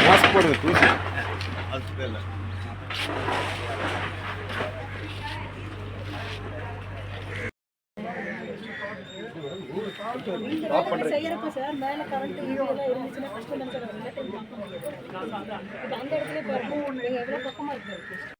Mask போடுங்க தூசி செய்யறப்ப sir மேல கரண்ட் இதெல்லாம் இருந்துச்சுன்னா கஷ்டம் அந்த இடத்துல பக்கமா இருக்கு?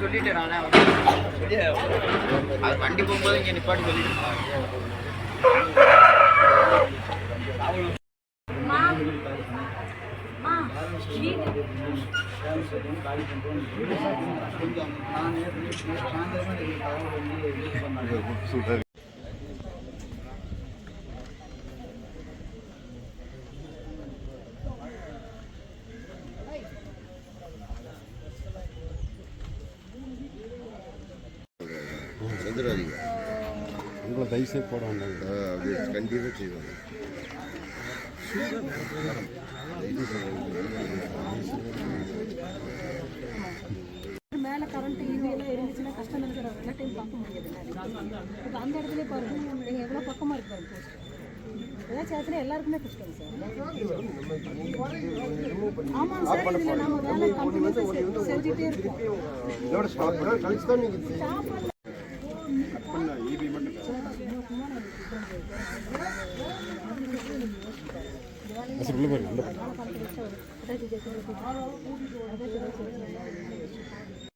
சொல்லிட்டேன் நானே. அது வண்டி போகும்போது இங்கே நிப்பாட்டி சொல்லிட்டு சூப்பர் செஞ்சிடாதீங்க உங்களை தயவுசெய்து போட வேண்டாம் அப்படி கண்டிப்பாக செய்வாங்க. மேல கரண்ட் இதெல்லாம் இருந்துச்சுன்னா கஷ்டம் சார் எல்லா டைம் பார்க்க முடியாது. இப்ப அந்த இடத்துல பாருங்க நீங்க எவ்வளவு பக்கமா இருக்கு பாருங்க post. ஏதாச்சும் ஆச்சுன்னா எல்லாருக்குமே கஷ்டம் சார். ஆமாங்க சார் இதுல நம்ம வேலை கண்டினியூஸா செஞ்சுட்டே இருக்கோம் மட்டும் தான் ஈபி மட்டும் அசர் உள்ள பாருங்க அந்த